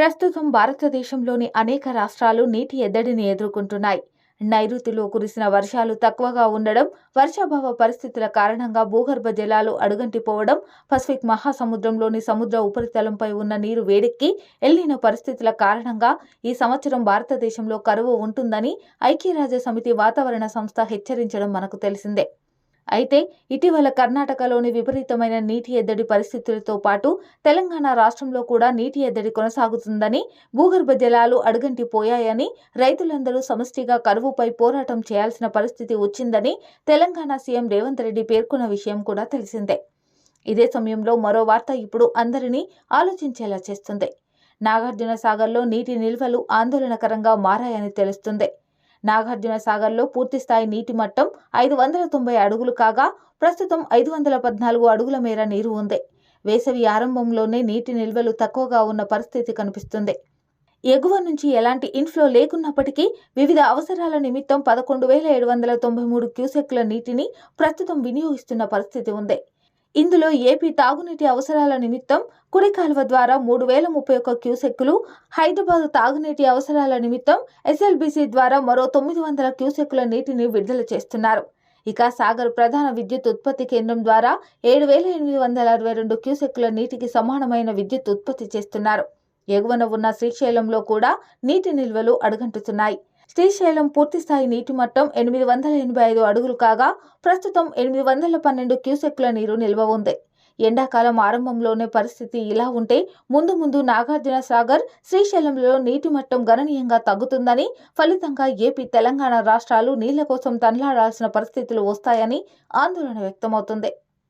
ప్రస్తుతం భారతదేశంలోని అనేక రాష్ట్రాలు నీటి ఎద్దడిని ఎదుర్కొంటున్నాయి. నైరుతిలో కురిసిన వర్షాలు తక్కువగా ఉండడం వర్షాభావ పరిస్థితుల కారణంగా భూగర్భ జలాలు అడుగంటిపోవడం పసిఫిక్ మహాసముద్రంలోని సముద్ర ఉపరితలంపై ఉన్న నీరు వేడెక్కి ఎల్లిన పరిస్థితుల కారణంగా ఈ సంవత్సరం భారతదేశంలో కరువు ఉంటుందని ఐక్యరాజ్య సమితి వాతావరణ సంస్థ హెచ్చరించడం మనకు తెలిసిందే. అయితే ఇటీవల కర్ణాటకలోని విపరీతమైన నీటి ఎద్దడి పరిస్థితులతో పాటు తెలంగాణ రాష్ట్రంలో కూడా నీటి ఎద్దడి కొనసాగుతుందని భూగర్భ జలాలు అడుగంటిపోయాయని రైతులందరూ సమష్టిగా కరువుపై పోరాటం చేయాల్సిన పరిస్థితి వచ్చిందని తెలంగాణ సీఎం రేవంత్ రెడ్డి పేర్కొన్న విషయం కూడా తెలిసిందే. ఇదే సమయంలో మరో వార్త ఇప్పుడు అందరినీ ఆలోచించేలా చేస్తుంది. నాగార్జున సాగర్లో నీటి నిల్వలు ఆందోళనకరంగా మారాయని తెలుస్తుంది. నాగార్జున సాగర్లో పూర్తిస్థాయి నీటి మట్టం ఐదు వందల తొంభై అడుగులు కాగా ప్రస్తుతం ఐదు వందల పద్నాలుగు అడుగుల మేర నీరు ఉంది. వేసవి ఆరంభంలోనే నీటి నిల్వలు తక్కువగా ఉన్న పరిస్థితి కనిపిస్తుంది. ఎగువ నుంచి ఎలాంటి ఇన్ఫ్లో లేకున్నప్పటికీ వివిధ అవసరాల నిమిత్తం పదకొండు వేల ఏడు వందల తొంభై మూడు క్యూసెక్ల నీటిని ప్రస్తుతం వినియోగిస్తున్న పరిస్థితి ఉంది. ఇందులో ఏపీ తాగునీటి అవసరాల నిమిత్తం కుడి కాలువ ద్వారా మూడు వేల ముప్పై ఒక్క క్యూసెక్కులు హైదరాబాద్ తాగునీటి అవసరాల నిమిత్తం ఎస్ఎల్బీసీ ద్వారా మరో తొమ్మిది వందల క్యూసెక్కుల నీటిని విడుదల చేస్తున్నారు. ఇక సాగర్ ప్రధాన విద్యుత్ ఉత్పత్తి కేంద్రం ద్వారా ఏడు వేల ఎనిమిది వందల అరవై రెండు క్యూసెక్కుల నీటికి సమానమైన విద్యుత్ ఉత్పత్తి చేస్తున్నారు. ఎగువన ఉన్న శ్రీశైలంలో కూడా నీటి నిల్వలు అడుగంటుతున్నాయి. శ్రీశైలం పూర్తిస్థాయి నీటి మట్టం ఎనిమిది వందల ఎనభై ఐదు అడుగులు కాగా ప్రస్తుతం ఎనిమిది వందల పన్నెండు క్యూసెక్ల నీరు నిల్వ ఉంది. ఎండాకాలం ఆరంభంలోనే పరిస్థితి ఇలా ఉంటే ముందు ముందు నాగార్జున సాగర్ శ్రీశైలంలో నీటి మట్టం గణనీయంగా తగ్గుతుందని ఫలితంగా ఏపీ తెలంగాణ రాష్ట్రాలు నీళ్ళ కోసం తనలాడాల్సిన పరిస్థితులు వస్తాయని ఆందోళన వ్యక్తమవుతుంది.